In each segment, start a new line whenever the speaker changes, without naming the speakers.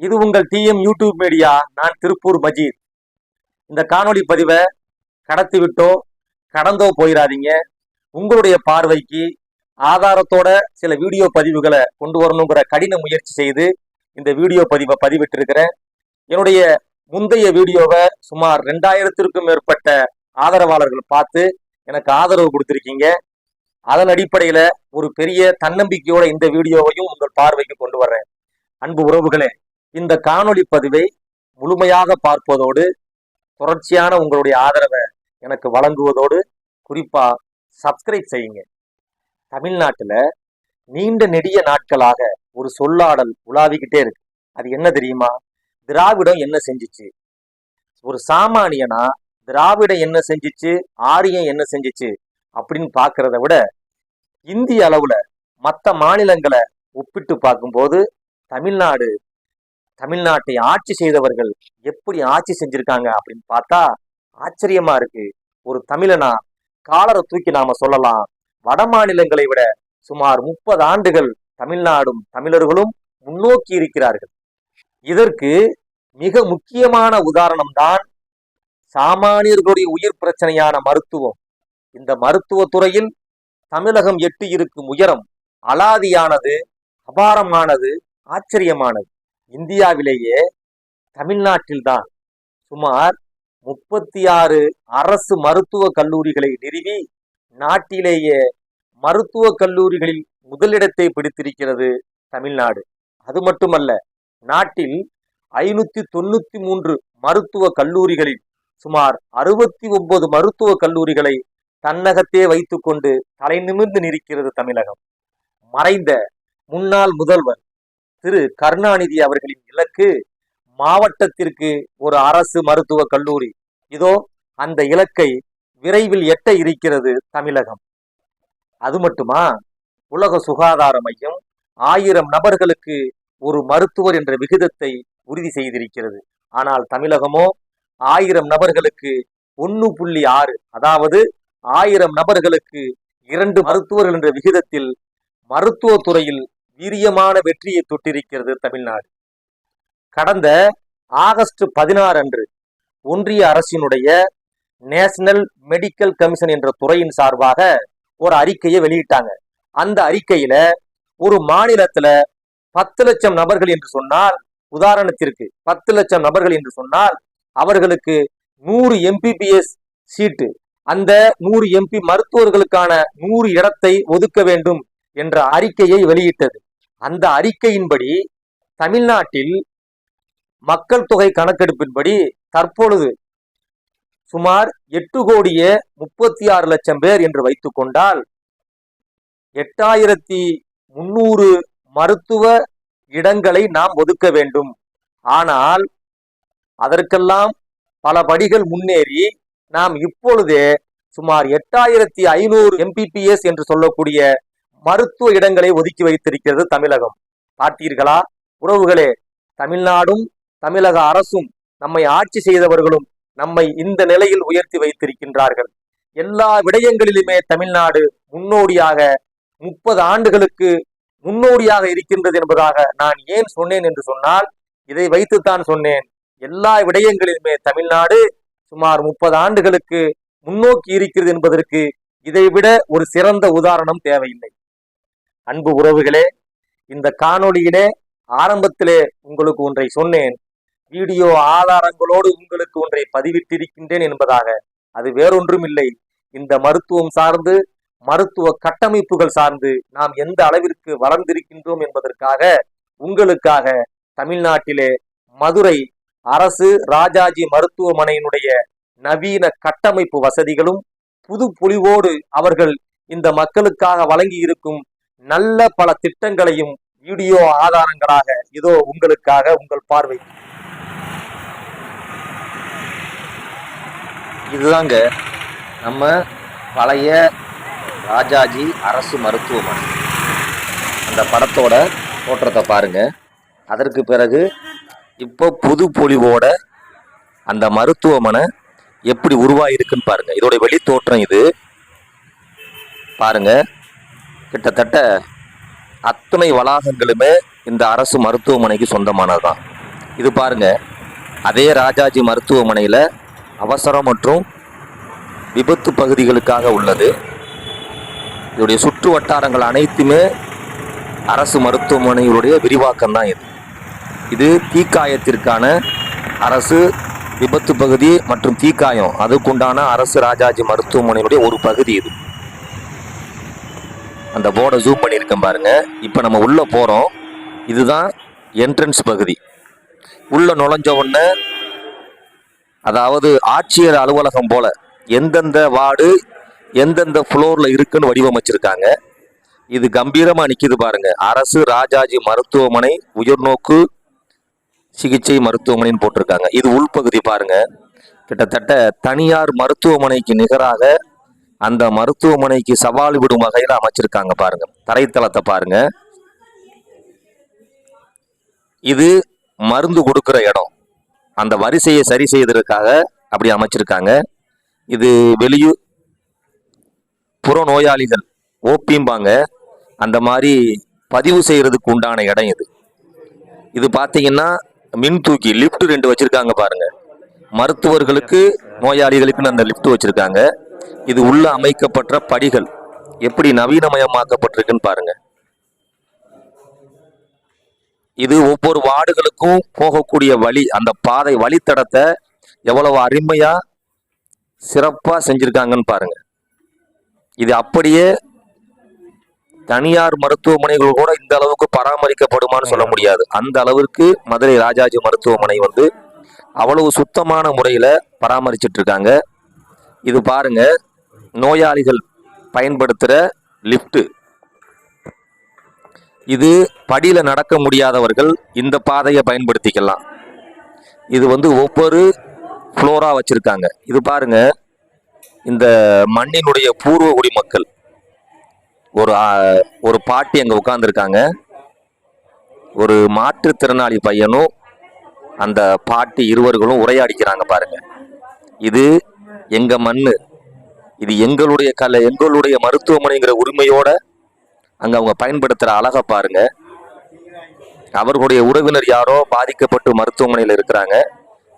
இது உங்கள் DM YouTube media நான் திருப்பூர் மஜீத். இந்த காணொளி பதிவை கடத்தி விட்டோ கடந்தோ போயிடாதீங்க உங்களுடைய பார்வைக்கு ஆதாரத்தோட சில வீடியோ பதிவுகளை கொண்டு வரணுங்கிற கடின முயற்சி செய்து இந்த வீடியோ பதிவை பதிவிட்டிருக்கிறேன். என்னுடைய முந்தைய வீடியோவை சுமார் ரெண்டாயிரத்திற்கும் மேற்பட்ட ஆதரவாளர்கள் பார்த்து எனக்கு ஆதரவு கொடுத்துருக்கீங்க. அதன் அடிப்படையில் ஒரு பெரிய தன்னம்பிக்கையோட இந்த வீடியோவையும் உங்கள் பார்வைக்கு கொண்டு வர்றேன். அன்பு உறவுகளே இந்த காணொளி பதிவை முழுமையாக பார்ப்பதோடு தொடர்ச்சியான உங்களுடைய ஆதரவை எனக்கு வழங்குவதோடு குறிப்பாக சப்ஸ்கிரைப் செய்யுங்க. தமிழ்நாட்டில் நீண்ட நெடிய நாட்களாக ஒரு சொல்லாடல் உலாவிக்கிட்டே இருக்கு. அது என்ன தெரியுமா? திராவிடம் என்ன செஞ்சுச்சு? ஒரு சாமானியனா திராவிடம் என்ன செஞ்சுச்சு? ஆரியம் என்ன செஞ்சுச்சு? அப்படின்னு பார்க்கறத விட இந்திய அளவுல மற்ற மாநிலங்களை ஒப்பிட்டு பார்க்கும்போது தமிழ்நாடு தமிழ்நாட்டை ஆட்சி செய்தவர்கள் எப்படி ஆட்சி செஞ்சிருக்காங்க அப்படின்னு பார்த்தா ஆச்சரியமா இருக்கு. ஒரு தமிழனா காலரை தூக்கி நாம சொல்லலாம். வட மாநிலங்களை விட சுமார் முப்பது ஆண்டுகள் தமிழ்நாடும் தமிழர்களும் முன்னோக்கி இருக்கிறார்கள். இதற்கு மிக முக்கியமான உதாரணம் தான் சாமானியர்களுடைய உயிர் பிரச்சனையான மருத்துவம். இந்த மருத்துவ துறையில் தமிழகம் எட்டி இருக்கும் உயரம் அலாதியானது அபாரமானது ஆச்சரியமானது. இந்தியாவிலேயே தமிழ்நாட்டில்தான் சுமார் முப்பத்தி ஆறு அரசு மருத்துவ கல்லூரிகளை நிறுவி நாட்டிலேயே மருத்துவ கல்லூரிகளில் முதலிடத்தை பிடித்திருக்கிறது தமிழ்நாடு. அது மட்டுமல்ல நாட்டில் ஐநூத்தி தொண்ணூத்தி மூன்று மருத்துவ கல்லூரிகளில் சுமார் அறுபத்தி ஒன்பது மருத்துவ கல்லூரிகளை தன்னகத்தே வைத்துக்கொண்டு தலை நிமிர்ந்து நிற்கிறது தமிழகம். மறைந்த முன்னாள் முதல்வர் திரு கருணாநிதி அவர்களின் இலக்கு மாவட்டத்திற்கு ஒரு அரசு மருத்துவ கல்லூரி. இதோ அந்த இலக்கை விரைவில் எட்ட இருக்கிறது தமிழகம். அது மட்டுமா? உலக சுகாதார மையம் ஆயிரம் நபர்களுக்கு ஒரு மருத்துவர் என்ற விகிதத்தை உறுதி செய்திருக்கிறது. ஆனால் தமிழகமோ ஆயிரம் நபர்களுக்கு ஒன்னு புள்ளி ஆறு அதாவது ஆயிரம் நபர்களுக்கு இரண்டு மருத்துவர்கள் என்ற விகிதத்தில் மருத்துவ துறையில் வீரியமான வெற்றியை தொட்டிருக்கிறது தமிழ்நாடு. கடந்த ஆகஸ்ட் பதினாறு அன்று ஒன்றிய அரசினுடைய நேஷனல் மெடிக்கல் கமிஷன் என்ற துறையின் சார்பாக ஒரு அறிக்கையை வெளியிட்டாங்க. அந்த அறிக்கையில ஒரு மாநிலத்துல பத்து லட்சம் நபர்கள் என்று சொன்னால் உதாரணத்திற்கு பத்து லட்சம் நபர்கள் என்று சொன்னால் அவர்களுக்கு நூறு எம்பிபிஎஸ் சீட்டு அந்த நூறு எம்பி மருத்துவர்களுக்கான நூறு இடத்தை ஒதுக்க வேண்டும் என்ற அறிக்கையை வெளியிட்டது. அந்த அறிக்கையின்படி தமிழ்நாட்டில் மக்கள் தொகை கணக்கெடுப்பின்படி தற்பொழுது சுமார் எட்டு கோடியே முப்பத்தி ஆறு லட்சம் பேர் என்று வைத்துக்கொண்டால் எட்டாயிரத்தி முன்னூறு மருத்துவ இடங்களை நாம் ஒதுக்க வேண்டும். ஆனால் அதற்கெல்லாம் பல படிகள் முன்னேறி நாம் இப்பொழுதே சுமார் எட்டாயிரத்தி ஐநூறு எம்பிபிஎஸ் என்று சொல்லக்கூடிய மருத்துவ இடங்களை ஒதுக்கி வைத்திருக்கிறது தமிழகம். பார்த்தீர்களா உறவுகளே தமிழ்நாடும் தமிழக அரசும் நம்மை ஆட்சி செய்தவர்களும் நம்மை இந்த நிலையில் உயர்த்தி வைத்திருக்கின்றார்கள். எல்லா விடயங்களிலுமே தமிழ்நாடு முன்னோடியாக முப்பது ஆண்டுகளுக்கு முன்னோடியாக இருக்கின்றது என்பதாக நான் ஏன் சொன்னேன் என்று சொன்னால் இதை வைத்துத்தான் சொன்னேன். எல்லா விடயங்களிலுமே தமிழ்நாடு சுமார் முப்பது ஆண்டுகளுக்கு முன்னோக்கி இருக்கிறது என்பதற்கு இதைவிட ஒரு சிறந்த உதாரணம் தேவையில்லை. அன்பு உறவுகளே இந்த காணொளியிலே ஆரம்பத்திலே உங்களுக்கு ஒன்றை சொன்னேன். வீடியோ ஆதாரங்களோடு உங்களுக்கு ஒன்றை பதிவிட்டிருக்கின்றேன் என்பதாக. அது வேறொன்றும் இல்லை இந்த மருத்துவம் சார்ந்து மருத்துவ கட்டமைப்புகள் சார்ந்து நாம் எந்த அளவிற்கு வளர்ந்திருக்கின்றோம் என்பதற்காக உங்களுக்காக தமிழ்நாட்டிலே மதுரை அரசு ராஜாஜி மருத்துவமனையினுடைய நவீன கட்டமைப்பு வசதிகளும் புது பொலிவோடு அவர்கள் இந்த மக்களுக்காக வழங்கி இருக்கும் நல்ல பல திட்டங்களையும் வீடியோ ஆதாரங்களாக இதோ உங்களுக்காக உங்கள் பார்வை. இதுதாங்க நம்ம பழைய ராஜாஜி அரசு மருத்துவமனை. அந்த படத்தோட தோற்றத்தை பாருங்க. அதற்கு பிறகு இப்போ புது பொலிவோட அந்த மருத்துவமனை எப்படி உருவாயிருக்குன்னு பாருங்க. இதோட வெளித்தோற்றம் இது. பாருங்க. கிட்டத்தட்ட அத்தனை வளாகங்களுமே இந்த அரசு மருத்துவமனைக்கு சொந்தமானது தான் இது பாருங்க அதே ராஜாஜி மருத்துவமனையில் அவசரம் மற்றும் விபத்து பகுதிகளுக்காக உள்ளது. இதோடைய சுற்று வட்டாரங்கள் அனைத்துமே அரசு மருத்துவமனைகளுடைய விரிவாக்கம் தான் இது. இது தீக்காயத்திற்கான அரசு விபத்து பகுதி மற்றும் தீக்காயம் அதுக்குண்டான அரசு ராஜாஜி மருத்துவமனையினுடைய ஒரு பகுதி இது. அந்த போர்டை ஜூம் பண்ணியிருக்கேன் பாருங்கள் இப்போ நம்ம உள்ளே போகிறோம் இதுதான் என்ட்ரன்ஸ் பகுதி. உள்ளே நுழைஞ்ச உடனே அதாவது ஆட்சியர் அலுவலகம் போல் எந்தெந்த வார்டு எந்தெந்த ஃப்ளோரில் இருக்குன்னு வடிவமைச்சிருக்காங்க. இது கம்பீரமாக நிற்கிது பாருங்கள் அரசு ராஜாஜி மருத்துவமனை உயர்நோக்கு சிகிச்சை மருத்துவமனைன்னு போட்டிருக்காங்க. இது உள்பகுதி பாருங்கள் கிட்டத்தட்ட தனியார் மருத்துவமனைக்கு நிகராக அந்த மருத்துவமனைக்கு சவால் விடும் வகையில் அமைச்சிருக்காங்க பாருங்க. தரைத்தளத்தை பாருங்க. இது மருந்து கொடுக்குற இடம். அந்த வரிசையை சரி செய்வதற்காக அப்படி அமைச்சிருக்காங்க. இது வெளியூர் புற நோயாளிகள் ஓபிம்பாங்க. அந்த மாதிரி பதிவு செய்கிறதுக்கு உண்டான இடம் இது. இது பார்த்தீங்கன்னா மின் தூக்கி லிஃப்ட் ரெண்டு வச்சுருக்காங்க பாருங்கள் மருத்துவர்களுக்கு நோயாளிகளுக்குன்னு அந்த லிஃப்ட் வச்சுருக்காங்க. இது உள்ள அமைக்கப்பட்ட படிகள் எப்படி நவீனமயமாக்கப்பட்டிருக்குன்னு பாருங்க. இது ஒவ்வொரு வார்டுகளுக்கும் போகக்கூடிய வழி அந்த பாதை வழித்தடத்தை எவ்வளவு அருமையா சிறப்பா செஞ்சிருக்காங்கன்னு பாருங்க. இது அப்படியே தனியார் மருத்துவமனைகள் கூட இந்த அளவுக்கு பராமரிக்கப்படுமான்னு சொல்ல முடியாது. அந்த அளவிற்கு மதுரை ராஜாஜி மருத்துவமனை வந்து அவ்வளவு சுத்தமான முறையில் பராமரிச்சிட்டு இருக்காங்க. இது பாருங்க. நோயாளிகள் பயன்படுத்துகிற லிஃப்ட்டு இது படியில் நடக்க முடியாதவர்கள் இந்த பாதையை பயன்படுத்திக்கலாம். இது வந்து ஒவ்வொரு ஃப்ளோராக வச்சுருக்காங்க. இது பாருங்க. இந்த மண்ணினுடைய பூர்வ குடிமக்கள். ஒரு ஒரு பாட்டி அங்கே உட்காந்துருக்காங்க ஒரு மாற்றுத்திறனாளி பையனும் அந்த பாட்டி இருவர்களும் உரையாடிக்கிறாங்க பாருங்க. இது எங்க மண்ணு? இது எங்களுடைய கலை எங்களுடைய மருத்துவமனைங்கிற உரிமையோட அங்க அவங்க பயன்படுத்துற அழகை பாருங்க. அவர்களுடைய உறவினர் யாரோ பாதிக்கப்பட்டு மருத்துவமனையில் இருக்கிறாங்க.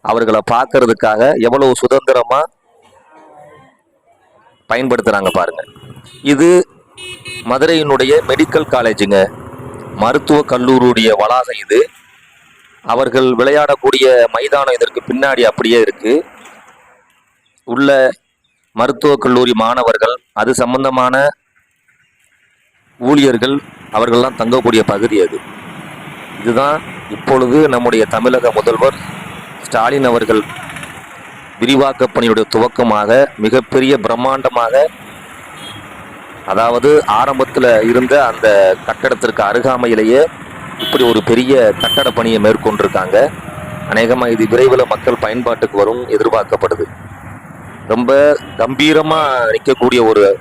அவர்களை பார்க்கறதுக்காக எவ்வளவு சுதந்திரமா பயன்படுத்துறாங்க பாருங்க. இது மதுரையினுடைய மெடிக்கல் காலேஜுங்க மருத்துவ கல்லூரியுடைய வளாகம் இது. அவர்கள் விளையாடக்கூடிய மைதானம் இதற்கு பின்னாடி அப்படியே இருக்குது உள்ள மருத்துவக் கல்லூரி மாணவர்கள் அது சம்பந்தமான ஊழியர்கள் அவர்கள்லாம் தங்கக்கூடிய பகுதி அது. இதுதான் இப்பொழுது நம்முடைய தமிழக முதல்வர் ஸ்டாலின் அவர்கள் விரிவாக்க பணியுடைய துவக்கமாக மிகப்பெரிய பிரம்மாண்டமாக அதாவது ஆரம்பத்தில் இருந்த அந்த கட்டடத்திற்கு அருகாமையிலேயே இப்படி ஒரு பெரிய கட்டட பணியை மேற்கொண்டிருக்காங்க. அநேகமாக இது விரைவில் மக்கள் பயன்பாட்டுக்கு வரும் எதிர்பார்க்கப்படுது. ரொம்ப கம்பீரமாக நிற்கக்கூடிய ஒரு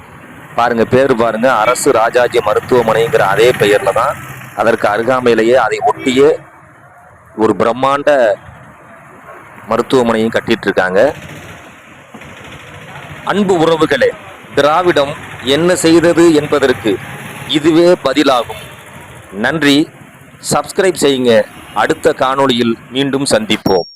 பாருங்க பேர் பாருங்க அரசு ராஜாஜி மருத்துவமனைங்கிற அதே பெயரில் தான் அதற்கு அருகாமையிலேயே அதை ஒட்டியே ஒரு பிரம்மாண்ட மருத்துவமனையும் கட்டிகிட்ருக்காங்க அன்பு உறவுகளே திராவிடம் என்ன செய்தது என்பதற்கு இதுவே பதிலாகும். நன்றி. சப்ஸ்கிரைப் செய்யுங்க. அடுத்த காணொளியில் மீண்டும் சந்திப்போம்.